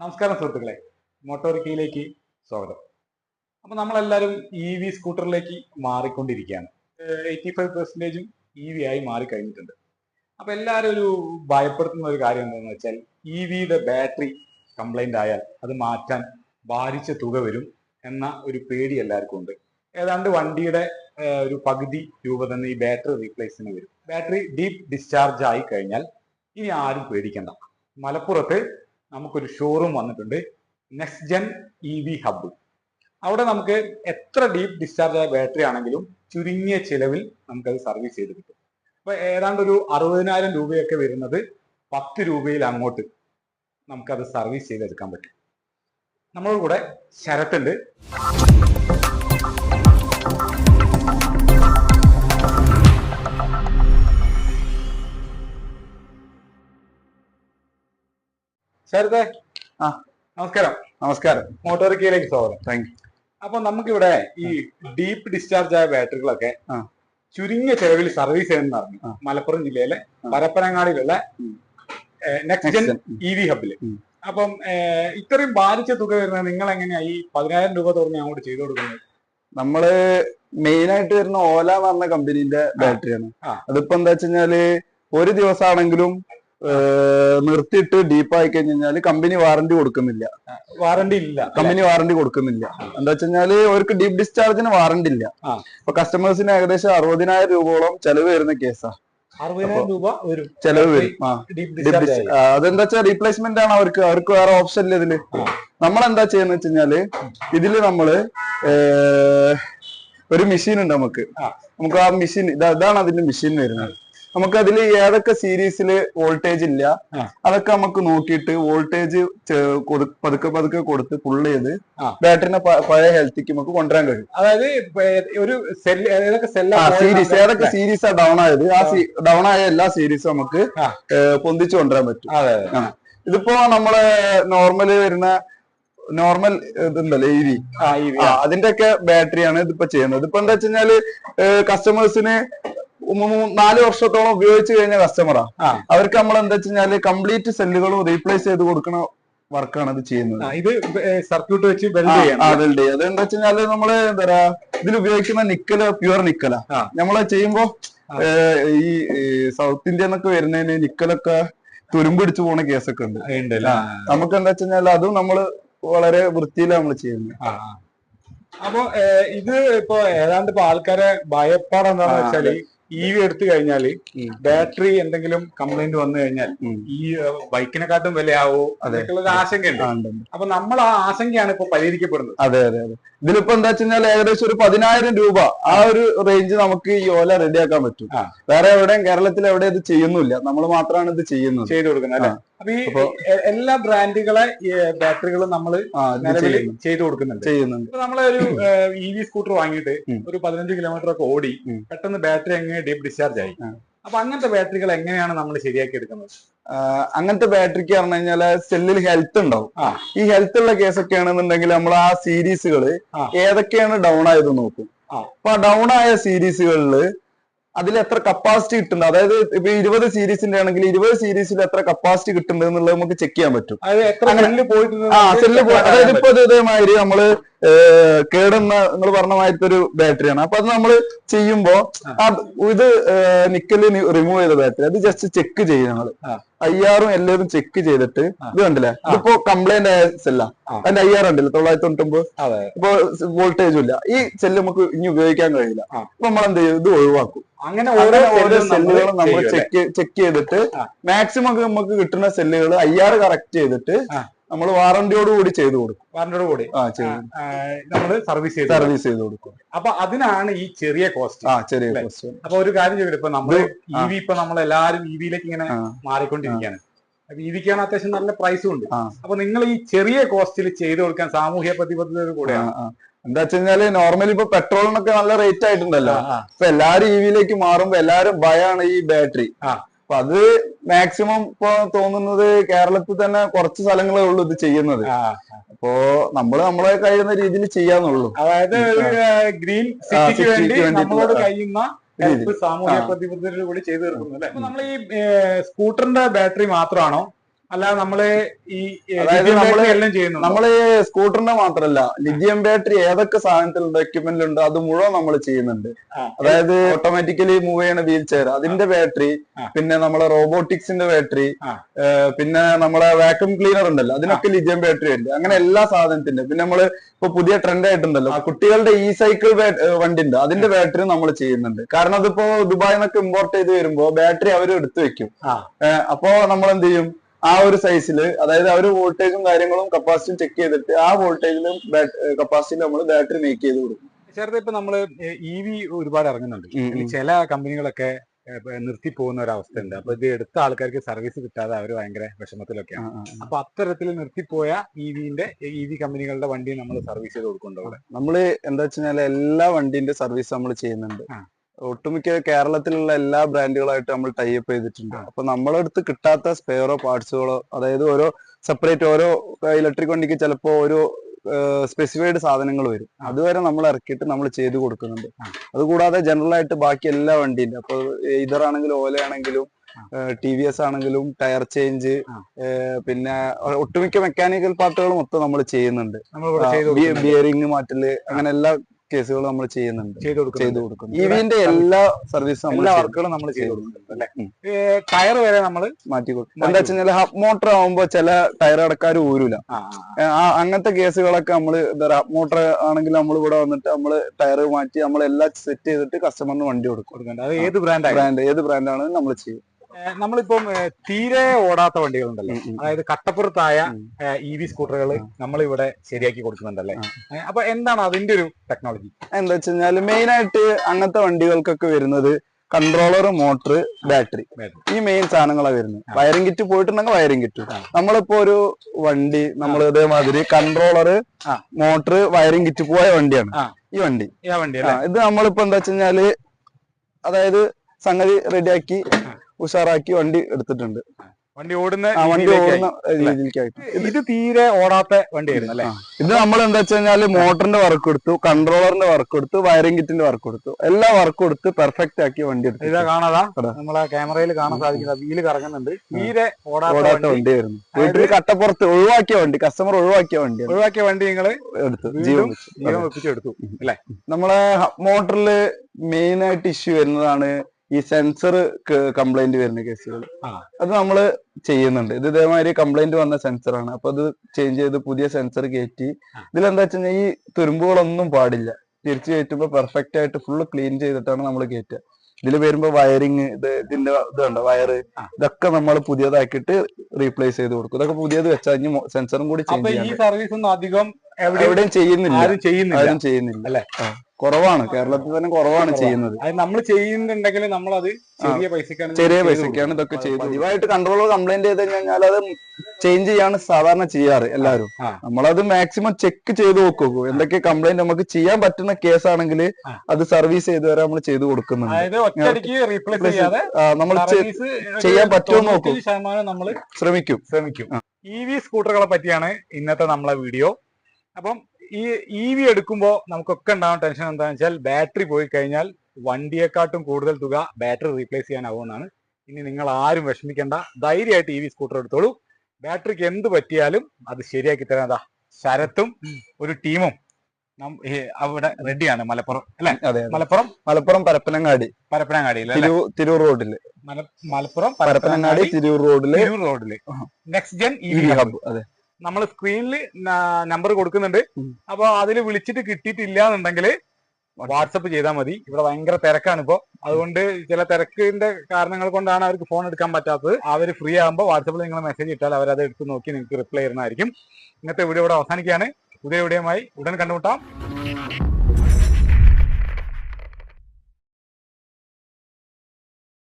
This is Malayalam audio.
നമസ്കാരം സുഹൃത്തുക്കളെ. മോട്ടോറിക്കയിലേക്ക് സ്വാഗതം. അപ്പൊ നമ്മളെല്ലാവരും ഇ വി സ്കൂട്ടറിലേക്ക് മാറിക്കൊണ്ടിരിക്കുകയാണ്. എയ്റ്റി ഫൈവ് പെർസെന്റേജും ഇ വി ആയി മാറിക്കഴിഞ്ഞിട്ടുണ്ട്. അപ്പൊ എല്ലാവരും ഒരു ഭയപ്പെടുത്തുന്ന ഒരു കാര്യം എന്താണെന്ന് വെച്ചാൽ ഇ വിയുടെ ബാറ്ററി കംപ്ലൈന്റ് ആയാൽ അത് മാറ്റാൻ ഭാരിച്ച തുക വരും എന്ന ഒരു പേടി എല്ലാവർക്കും ഉണ്ട്. ഏതാണ്ട് വണ്ടിയുടെ ഒരു പകുതി രൂപ തന്നെ ഈ ബാറ്ററി റീപ്ലേസിന് വരും. ബാറ്ററി ഡീപ്പ് ഡിസ്ചാർജ് ആയി കഴിഞ്ഞാൽ ഇനി ആരും പേടിക്കണ്ട. മലപ്പുറത്ത് നമുക്കൊരു ഷോറൂം വന്നിട്ടുണ്ട്. Next gen E V hub അവിടെ നമുക്ക് എത്ര ഡീപ്പ് ഡിസ്ചാർജ് ആയ ബാറ്ററി ആണെങ്കിലും ചുരുങ്ങിയ ചിലവിൽ നമുക്കത് സർവീസ് ചെയ്ത് കിട്ടും. അപ്പൊ ഏതാണ്ട് ഒരു അറുപതിനായിരം രൂപയൊക്കെ വരുന്നത് പത്ത് രൂപയിൽ അങ്ങോട്ട് നമുക്കത് സർവീസ് ചെയ്തെടുക്കാൻ പറ്റും. നമ്മളുടെ കൂടെ ശരത്തുണ്ട്. ശരത്തെ? ആ. നമസ്കാരം. നമസ്കാരം. മോട്ടോറിക്കയിലേക്ക് സ്വാഗതം. താങ്ക് യു അപ്പൊ നമുക്കിവിടെ ഈ ഡീപ്പ് ഡിസ്ചാർജ് ആയ ബാറ്ററികളൊക്കെ. ചുരുങ്ങിയ ചെലവിൽ സർവീസ് ചെയ്യുന്ന പറഞ്ഞു. മലപ്പുറം ജില്ലയിലെ. പരപ്പനങ്ങാടിയിലുള്ള. നെക്സ്റ്റ് ജെൻ ഇ വി ഹബിൽ അപ്പം ഇത്രയും ഭാരിച്ച തുക വരുന്നത് നിങ്ങൾ എങ്ങനെയാ ഈ പതിനായിരം രൂപ തുറന്ന് അങ്ങോട്ട് ചെയ്തു കൊടുക്കുന്നത്? നമ്മൾ മെയിൻ ആയിട്ട് വരുന്ന ഓല എന്ന് പറഞ്ഞ കമ്പനീന്റെ ബാറ്ററിയാണ്. അതിപ്പോ എന്താ വെച്ച് കഴിഞ്ഞാൽ ഒരു ദിവസമാണെങ്കിലും നിർത്തിയിട്ട് ഡീപ്പായി കഴിഞ്ഞ് കഴിഞ്ഞാൽ കമ്പനി വാറന്റി കൊടുക്കുന്നില്ല. വാറണ്ടി ഇല്ല കമ്പനി വാറന്റി കൊടുക്കുന്നില്ല. എന്താ വെച്ച് കഴിഞ്ഞാൽ അവർക്ക് ഡീപ് ഡിസ്ചാർജിന് വാറന്റി ഇല്ല. അപ്പൊ കസ്റ്റമേഴ്സിന് ഏകദേശം അറുപതിനായിരം രൂപയോളം ചെലവ് വരുന്ന കേസാ ചെലവ് വരും. അതെന്താ വെച്ചാൽ റീപ്ലേസ്മെന്റ് ആണ് അവർക്ക്. അവർക്ക് വേറെ ഓപ്ഷൻ ഇല്ല ഇതിൽ. നമ്മൾ എന്താ ചെയ്യുന്ന വെച്ച് കഴിഞ്ഞാൽ ഇതിൽ നമ്മൾ ഒരു മെഷീൻ ഉണ്ട് നമുക്ക്. നമുക്ക് ആ മെഷീൻ ഇതാണ് അതിന്റെ മെഷീൻ വരുന്നത്. നമുക്ക് അതിൽ ഏതൊക്കെ സീരീസിൽ വോൾട്ടേജ് ഇല്ല അതൊക്കെ നമുക്ക് നോക്കിയിട്ട് വോൾട്ടേജ് പതുക്കെ പതുക്കെ കൊടുത്ത് പുള്ള് ചെയ്ത് ബാറ്ററിനെ പഴയ ഹെൽത്തിക്ക് നമുക്ക് കൊണ്ടുവരാൻ കഴിയും. അതായത് ഒരു സീരീസ് ഏതൊക്കെ സീരീസ് ഡൗൺ ആയത് ആ ഡൗൺ ആയ എല്ലാ സീരീസും നമുക്ക് പൊന്തിച്ചു കൊണ്ടുവരാൻ പറ്റും. ഇതിപ്പോ നമ്മൾ നോർമൽ വരുന്ന നോർമൽ ഇതുണ്ടല്ലോ ഇ ഈ വി അതിന്റെ ഒക്കെ ബാറ്ററിയാണ് ഇതിപ്പോ ചെയ്യുന്നത്. ഇതിപ്പോ എന്താ വെച്ച് കഴിഞ്ഞാൽ കസ്റ്റമേഴ്സിന് നാല് വർഷത്തോളം ഉപയോഗിച്ച് കഴിഞ്ഞ കസ്റ്റമറാ. അവർക്ക് നമ്മൾ എന്താ വെച്ച് കഴിഞ്ഞാൽ കംപ്ലീറ്റ് സെല്ലുകളും റീപ്ലേസ് ചെയ്ത് കൊടുക്കണ വർക്കാണ് ഇത് ചെയ്യുന്നത്. ഇത് സർക്യൂട്ട് വെച്ച് ബെൽഡ് ചെയ്യണം. അതുണ്ട് അതെന്താ വെച്ചാൽ നമ്മൾ എന്താ പറയാ ഇതിൽ ഉപയോഗിക്കുന്ന നിക്കൽ പ്യുവർ നിക്കലാ. നമ്മൾ ചെയ്യുമ്പോ ഈ സൗത്ത് ഇന്ത്യ എന്നൊക്കെ വരുന്നതിന് നിക്കലൊക്കെ തുരുമ്പിടിച്ചു പോണ കേസൊക്കെ ഉണ്ട്? നമുക്ക് എന്താ വെച്ചാൽ അതും നമ്മൾ വളരെ വൃത്തിയിലാണ് നമ്മൾ ചെയ്യുന്നത്. അപ്പൊ ഇത് ഇപ്പൊ ഏതാണ്ട് ഇപ്പൊ ആൾക്കാരെ ഭയപ്പാടെന്താണെന്ന് വെച്ചാൽ ഇ വി എടുത്തു കഴിഞ്ഞാൽ ബാറ്ററി എന്തെങ്കിലും കംപ്ലൈന്റ് വന്നു കഴിഞ്ഞാൽ ഈ ബൈക്കിനെ ബൈക്കിനെക്കാട്ടും വിലയാവോ? അതൊക്കെയുള്ള ഒരു ആശങ്കയുണ്ട്. അപ്പൊ നമ്മൾ ആ ആശങ്കയാണ് ഇപ്പൊ പരിഹരിക്കപ്പെടുന്നത്. അതെ അതെ അതെ. ഇതിലിപ്പോ എന്താ വെച്ച് കഴിഞ്ഞാൽ ഏകദേശം ഒരു പതിനായിരം രൂപ ആ ഒരു റേഞ്ച് നമുക്ക് ഈ ഓല റെഡിയാക്കാൻ പറ്റും. വേറെ എവിടെയും കേരളത്തിൽ എവിടെ ഇത് ചെയ്യുന്നില്ല നമ്മൾ മാത്രമാണ് ഇത് ചെയ്യുന്നത്. ചെയ്തു കൊടുക്കുന്നത് അപ്പൊ ഈ എല്ലാ ബ്രാൻഡുകളെ ബാറ്ററികളും നമ്മൾ ചെയ്തു കൊടുക്കുന്നുണ്ട്. ചെയ്യുന്നുണ്ട്. നമ്മളെ ഒരു ഇ വി സ്കൂട്ടർ വാങ്ങിയിട്ട് ഒരു പതിനഞ്ച് കിലോമീറ്റർ ഒക്കെ ഓടി പെട്ടെന്ന് ബാറ്ററി അങ്ങ് ഡീപ് ഡിസ്ചാർജ് ആയി. അപ്പൊ അങ്ങനത്തെ ബാറ്ററികൾ എങ്ങനെയാണ് നമ്മൾ ശരിയാക്കി എടുക്കുന്നത്? അങ്ങനത്തെ ബാറ്ററിക്ക് പറഞ്ഞു കഴിഞ്ഞാൽ സെല്ലിൽ ഹെൽത്ത് ഉണ്ടാവും. ഈ ഹെൽത്ത് ഉള്ള കേസൊക്കെ ആണെന്നുണ്ടെങ്കിൽ നമ്മൾ ആ. സീരീസുകൾ ഏതൊക്കെയാണ് ഡൗൺ ആയത് നോക്കും. ആ. അപ്പൊ ഡൗൺ ആയ സീരീസുകളിൽ അതിൽ എത്ര കപ്പാസിറ്റി കിട്ടുന്നത്? അതായത് ഇപ്പൊ ഇരുപത് സീരീസിന്റെ ആണെങ്കിൽ ഇരുപത് സീരീസിൽ എത്ര കപ്പാസിറ്റി കിട്ടുന്നത് എന്നുള്ളത് നമുക്ക് ചെക്ക് ചെയ്യാൻ പറ്റും. ആ സെല്ല് അതായത് ഇപ്പൊ ഇത് ഇതേമാതിരി നമ്മൾ കേടുന്ന നിങ്ങൾ പറഞ്ഞ മാതിരത്തെ ഒരു ബാറ്ററിയാണ് അപ്പൊ അത് നമ്മൾ ചെയ്യുമ്പോ ഇത് നിക്കൽ റിമൂവ് ചെയ്ത ബാറ്ററി അത് ജസ്റ്റ് ചെക്ക് ചെയ്യും നമ്മൾ ആ. അയ്യാറും എല്ലാവരും ചെക്ക് ചെയ്തിട്ട്. ഇത് കണ്ടില്ലേ. ഇതിപ്പോ കംപ്ലൈന്റ് ആയ സെല്ല അതിന്റെ അതിന്റെ അയ്യാറ് ഉണ്ടല്ലോ തൊള്ളായിരത്തി തൊണ്ണൂറ്റൊമ്പത് ഇപ്പൊ വോൾട്ടേജും ഇല്ല. ഈ സെല്ല് നമുക്ക് ഇനി ഉപയോഗിക്കാൻ കഴിയില്ല. അപ്പൊ നമ്മൾ എന്ത് ചെയ്യും ഇത് ഒഴിവാക്കും. അങ്ങനെ ഓരോ ഓരോ സെല്ലുകളും നമ്മൾ? ചെക്ക് ചെക്ക് ചെയ്തിട്ട് മാക്സിമം നമുക്ക് കിട്ടുന്ന സെല്ലുകൾ അയ്യാറ് കറക്റ്റ് ചെയ്തിട്ട്. നമ്മൾ വാറന്റിയോട് കൂടി ചെയ്തു കൊടുക്കും. വാറന്റിയോട് കൂടി? നമ്മൾ സർവീസ് ചെയ്ത് സർവീസ് ചെയ്ത് കൊടുക്കും. അപ്പൊ അതിനാണ് ഈ ചെറിയ കോസ്റ്റ് ആ ചെറിയ കോസ്റ്റ് അപ്പൊ ഒരു കാര്യം ചോദിക്കും ഇപ്പൊ നമ്മൾ ആ. ഇ വി ഇപ്പൊ നമ്മൾ എല്ലാരും ഇ വിയിലേക്ക് ഇങ്ങനെ. മാറിക്കൊണ്ടിരിക്കുകയാണ് വിക്കാണ് അത്യാവശ്യം നല്ല പ്രൈസും ഉണ്ട്. അപ്പൊ നിങ്ങൾ ഈ ചെറിയ കോസ്റ്റിൽ ചെയ്തു കൊടുക്കാൻ സാമൂഹ്യ പ്രതിബദ്ധത കൂടെയാണ്? എന്താ വെച്ച് കഴിഞ്ഞാൽ നോർമലി ഇപ്പൊ പെട്രോളിനൊക്കെ നല്ല റേറ്റ് ആയിട്ടുണ്ടല്ലോ. അപ്പൊ. എല്ലാരും ഇ വിയിലേക്ക് മാറുമ്പോ എല്ലാരും ഭയാണ് ഈ ബാറ്ററി ആ. അപ്പൊ അത് മാക്സിമം ഇപ്പൊ തോന്നുന്നത് കേരളത്തിൽ തന്നെ കുറച്ച് സ്ഥലങ്ങളേ ഉള്ളൂ ഇത് ചെയ്യുന്നത്. അപ്പോ നമ്മൾ നമ്മളെ കഴിയുന്ന രീതിയിൽ ചെയ്യാന്നുള്ളൂ. അതായത് ഗ്രീൻ സിറ്റിക്ക് വേണ്ടി നമ്മളോട് കഴിയുന്ന രീതി. ഹെൽപ്പ് സാമൂഹ്യ ആ. കൂടി ചെയ്തു തീർക്കുന്നു അല്ലെ? നമ്മൾ ഈ സ്കൂട്ടറിന്റെ ബാറ്ററി മാത്രമാണോ? അല്ലാതെ നമ്മൾ ഈ നമ്മൾ എല്ലാം ചെയ്യുന്നു നമ്മൾ സ്കൂട്ടറിന്റെ മാത്രല്ല ലിഥിയം ബാറ്ററി ഏതൊക്കെ സാധനത്തിലുണ്ട് എക്യുപ്മെന്റിലുണ്ട് അത് മുഴുവൻ നമ്മൾ ചെയ്യുന്നുണ്ട്. അതായത് ഓട്ടോമാറ്റിക്കലി മൂവ് ചെയ്യണ വീൽ ചെയർ അതിന്റെ ബാറ്ററി പിന്നെ നമ്മളെ റോബോട്ടിക്സിന്റെ ബാറ്ററി പിന്നെ നമ്മളെ വാക്യൂം ക്ലീനർ ഉണ്ടല്ലോ അതിനൊക്കെ ലിഥിയം ബാറ്ററി ഉണ്ട്. അങ്ങനെ എല്ലാ സാധനത്തിന്റെ പിന്നെ നമ്മൾ ഇപ്പൊ പുതിയ ട്രെൻഡ് ആയിട്ടുണ്ടല്ലോ കുട്ടികളുടെ ഇ സൈക്കിൾ വണ്ടി ഉണ്ട് അതിന്റെ ബാറ്ററി നമ്മൾ ചെയ്യുന്നുണ്ട്. കാരണം അതിപ്പോ ദുബായിൽ നിന്നൊക്കെ ഇമ്പോർട്ട് ചെയ്ത് വരുമ്പോ ബാറ്ററി അവർ എടുത്തു വെക്കും. അപ്പോ നമ്മൾ എന്ത് ചെയ്യും? ആ ഒരു സൈസിൽ അതായത് ആ ഒരു വോൾട്ടേജും കാര്യങ്ങളും കപ്പാസിറ്റിയും ചെക്ക് ചെയ്തിട്ട് ആ വോൾട്ടേജിലും കപ്പാസിറ്റിയിലും നമ്മൾ ബാറ്ററി മേക്ക് ചെയ്ത് കൊടുക്കും ചേർത്ത് ഇപ്പൊ നമ്മൾ ഇ വി ഒരുപാട് ഇറങ്ങുന്നുണ്ട്. ചില കമ്പനികളൊക്കെ നിർത്തി പോകുന്ന ഒരു അവസ്ഥ ഉണ്ട് അപ്പൊ ഇത് എടുത്ത ആൾക്കാർക്ക് സർവീസ് കിട്ടാതെ അവർ ഭയങ്കര വിഷമത്തിലൊക്കെയാണ്. അപ്പൊ അത്തരത്തിൽ നിർത്തിപ്പോയ ഇ വിന്റെ ഇ വി കമ്പനികളുടെ വണ്ടി നമ്മൾ സർവീസ് ചെയ്ത് കൊടുക്കുന്നുണ്ട് അവിടെ നമ്മൾ എന്താ വെച്ചാൽ എല്ലാ വണ്ടിന്റെ സർവീസ് നമ്മൾ ചെയ്യുന്നുണ്ട്. ഒട്ടുമിക്ക കേരളത്തിലുള്ള എല്ലാ ബ്രാൻഡുകളായിട്ട് നമ്മൾ ടൈപ്പ് ചെയ്തിട്ടുണ്ട്. അപ്പൊ നമ്മളെ അടുത്ത് കിട്ടാത്ത സ്പെയറോ പാർട്സുകളോ അതായത് ഓരോ സെപ്പറേറ്റ് ഓരോ ഇലക്ട്രിക് വണ്ടിക്ക് ചിലപ്പോ ഒരു സ്പെസിഫൈഡ് സാധനങ്ങൾ വരും. അതുവരെ നമ്മൾ ഇറക്കിയിട്ട് നമ്മൾ ചെയ്ത് കൊടുക്കുന്നുണ്ട്. അതുകൂടാതെ ജനറൽ ആയിട്ട് ബാക്കി എല്ലാ വണ്ടിയും അപ്പൊ ഇതറാണെങ്കിലും ഓലയാണെങ്കിലും. ടി വി എസ് ആണെങ്കിലും ടയർ ചേഞ്ച് പിന്നെ ഒട്ടുമിക്ക മെക്കാനിക്കൽ പാർട്ടുകൾ മൊത്തം നമ്മൾ ചെയ്യുന്നുണ്ട്. ബിയറിംഗ് മാറ്റൽ അങ്ങനെ എല്ലാ കേസുകളും നമ്മൾ ചെയ്യുന്നുണ്ട്. ചെയ്ത് കൊടുക്കുന്നു ഇവിന്റെ എല്ലാ സർവീസും നമ്മൾ എല്ലാ വർക്കുകളും നമ്മൾ ചെയ്തു കൊടുക്കുന്നുണ്ട് ടയർ വരെ നമ്മൾ മാറ്റി കൊടുക്കും. എന്താ വെച്ചാൽ ഹബ് മോട്ടർ ആവുമ്പോ ചില ടയർ അടക്കാർ ഊരൂല. ആ ആ, ആ. ഏ, ആ അങ്ങനത്തെ കേസുകളൊക്കെ നമ്മൾ ഹബ് മോട്ടർ ആണെങ്കിൽ നമ്മൾ ഇവിടെ വന്നിട്ട് നമ്മൾ ടയർ മാറ്റി നമ്മൾ എല്ലാം സെറ്റ് ചെയ്തിട്ട് കസ്റ്റമറിന് വണ്ടി കൊടുക്കും. അത് ഏത് ബ്രാൻഡ് ബ്രാൻഡ് ഏത് ബ്രാൻഡാണ് നമ്മൾ ചെയ്യും. നമ്മളിപ്പം തീരെ ഓടാത്ത വണ്ടികളുണ്ടല്ലോ. അതായത് കട്ടപ്പുറത്തായ. ഇ വി സ്കൂട്ടറുകൾ നമ്മളിവിടെ ശരിയാക്കി കൊടുക്കുന്നുണ്ടല്ലേ. അപ്പൊ എന്താണ് അതിന്റെ ഒരു ടെക്നോളജി എന്താ വെച്ച് കഴിഞ്ഞാൽ മെയിൻ ആയിട്ട് അങ്ങനത്തെ വണ്ടികൾക്കൊക്കെ വരുന്നത് കൺട്രോളർ മോട്ടർ ബാറ്ററി. ഈ മെയിൻ സാധനങ്ങളാണ് വരുന്നത്. വയറിംഗ് കിറ്റ് പോയിട്ടുണ്ടെങ്കിൽ വയറിംഗ് കിറ്റ് നമ്മളിപ്പോ ഒരു വണ്ടി നമ്മൾ ഇതേമാതിരി കൺട്രോളർ. മോട്ടർ വയറിംഗ് കിറ്റ് പോയ വണ്ടിയാണ് ഈ വണ്ടി ഇത് നമ്മളിപ്പോ എന്താ വെച്ച് കഴിഞ്ഞാൽ അതായത് സംഗതി റെഡിയാക്കി. ഉഷാറാക്കി വണ്ടി എടുത്തിട്ടുണ്ട്. വണ്ടി ഓടുന്ന വണ്ടി ഓടുന്ന രീതിയിലേക്കായിട്ട്. ഇത് തീരെ ഓടാത്ത വണ്ടിയായിരുന്നു അല്ലേ? ഇത് നമ്മൾ എന്താ വെച്ച് കഴിഞ്ഞാൽ മോട്ടറിന്റെ വർക്ക് കൊടുത്തു കൺട്രോളറിന്റെ വർക്ക് കൊടുത്തു വയറിംഗ് കിറ്റിന്റെ വർക്ക് കൊടുത്തു. എല്ലാ വർക്ക് കൊടുത്ത് പെർഫെക്റ്റ് ആക്കി വണ്ടി എടുത്തു ഇതാ കാണാതാ. നമ്മളെ ക്യാമറയിൽ കാണാൻ സാധിക്കുന്ന വീൽ കറങ്ങുന്നുണ്ട്. തീരെ ഓടാത്ത ഓടാത്ത വണ്ടി. ആയിരുന്നു വരുന്നു വീട്ടിൽ കട്ടപ്പുറത്ത് ഒഴിവാക്കിയ വണ്ടി കസ്റ്റമർ ഒഴിവാക്കിയ വണ്ടി. ഒഴിവാക്കിയ വണ്ടി നിങ്ങൾ എടുത്തു. ജീവൻ. ജീവൻ വെപ്പിച്ചെടുത്തു അല്ലേ? നമ്മളെ മോട്ടറിൽ മെയിൻ ആയിട്ട് ഇഷ്യൂ വരുന്നതാണ് ഈ സെൻസർ കംപ്ലൈന്റ് വരുന്ന കേസുകൾ അത് നമ്മൾ ചെയ്യുന്നുണ്ട്. ഇത് ഇതേമാതിരി കംപ്ലൈന്റ് വന്ന സെൻസറാണ് അപ്പൊ അത് ചേഞ്ച് ചെയ്ത് പുതിയ സെൻസർ കയറ്റി. ഇതിലെന്താ വെച്ച് ഈ തുരുമ്പുകളൊന്നും പാടില്ല. തിരിച്ചു കയറ്റുമ്പോൾ പെർഫെക്റ്റ് ആയിട്ട് ഫുള്ള് ക്ലീൻ ചെയ്തിട്ടാണ് നമ്മൾ കയറ്റുക. ഇതിൽ വരുമ്പോ വയറിങ് ഇത് ഇതിന്റെ ഇത് കണ്ടോ? വയറ് ഇതൊക്കെ നമ്മൾ പുതിയതാക്കിയിട്ട് റീപ്ലേസ് ചെയ്ത് കൊടുക്കും. ഇതൊക്കെ പുതിയത് വെച്ചാൽ സെൻസറും കൂടി ചേഞ്ച് ഈ എവിടെയും ചെയ്യുന്നില്ല. ആരും ചെയ്യുന്നില്ല. ആരും ചെയ്യുന്നില്ല. അല്ലേ? കുറവാണ്. കേരളത്തിൽ തന്നെ കുറവാണ്. ചെയ്യുന്നത്. നമ്മൾ ചെയ്യുന്നുണ്ടെങ്കിൽ നമ്മൾ അത് ചെറിയ പൈസക്കാണ് ചെറിയ പൈസക്കാണ് ഇതൊക്കെ ചെയ്യുന്നത് ചെയ്തത് പതിവായിട്ട് കൺട്രോളർ കംപ്ലൈന്റ് ചെയ്ത് കഴിഞ്ഞാൽ അത് ചേഞ്ച് ചെയ്യാണ് സാധാരണ ചെയ്യാറ് എല്ലാവരും. നമ്മളത് മാക്സിമം ചെക്ക് ചെയ്ത് നോക്കൂ. എന്തൊക്കെ കംപ്ലൈന്റ് നമുക്ക് ചെയ്യാൻ പറ്റുന്ന കേസ് ആണെങ്കിൽ അത് സർവീസ് ചെയ്ത് വരെ നമ്മൾ ചെയ്ത് കൊടുക്കുന്നുണ്ട്. നമ്മൾ ചെയ്യാൻ പറ്റുമോ നോക്കും. ശതമാനം നമ്മൾ ശ്രമിക്കും. ശ്രമിക്കും. ഇ വി സ്കൂട്ടറുകളെ പറ്റിയാണ് ഇന്നത്തെ നമ്മളെ വീഡിയോ അപ്പം ഈ ഇ വി എടുക്കുമ്പോൾ നമുക്കൊക്കെ ഉണ്ടാവുന്ന ടെൻഷൻ എന്താണെന്ന് വെച്ചാൽ ബാറ്ററി പോയി കഴിഞ്ഞാൽ വണ്ടിയെക്കാട്ടും കൂടുതൽ തുക ബാറ്ററി റീപ്ലേസ് ചെയ്യാനാവുമെന്നാണ്. ഇനി നിങ്ങൾ ആരും വിഷമിക്കേണ്ട. ധൈര്യമായിട്ട് ഇ വി സ്കൂട്ടർ എടുത്തോളൂ. ബാറ്ററിക്ക് എന്ത് പറ്റിയാലും അത് ശരിയാക്കി തരാതാ ശരത്തും ഒരു ടീമും അവിടെ റെഡിയാണ് മലപ്പുറം അല്ലെ? അതെ. മലപ്പുറം? മലപ്പുറം പരപ്പനങ്ങാടി. പരപ്പനങ്ങാടി തിരൂർ റോഡിൽ മലപ്പുറം പരപ്പനങ്ങാടി തിരൂർ റോഡിൽ തിരൂർ റോഡിൽ next gen E V hub അതെ. നമ്മൾ സ്ക്രീനിൽ നമ്പർ കൊടുക്കുന്നുണ്ട്. അപ്പൊ അതിൽ വിളിച്ചിട്ട് കിട്ടിയിട്ടില്ല എന്നുണ്ടെങ്കിൽ വാട്സപ്പ് ചെയ്താൽ മതി. ഇവിടെ ഭയങ്കര തിരക്കാണ് ഇപ്പോ. അതുകൊണ്ട് ചില തിരക്കിന്റെ കാരണങ്ങൾ കൊണ്ടാണ് അവർക്ക് ഫോൺ എടുക്കാൻ പറ്റാത്തത്. അവർ ഫ്രീ ആകുമ്പോൾ വാട്സപ്പിൽ നിങ്ങൾ മെസ്സേജ് ഇട്ടാൽ അവർ അത് എടുത്ത് നോക്കി നിങ്ങൾക്ക് റിപ്ലൈ ചെയ്യുന്നതായിരിക്കും ഇന്നത്തെ വീഡിയോ ഇവിടെ അവസാനിക്കുകയാണ്. പുതിയ വീഡിയോയുമായി ഉടൻ കണ്ടുമുട്ടാം.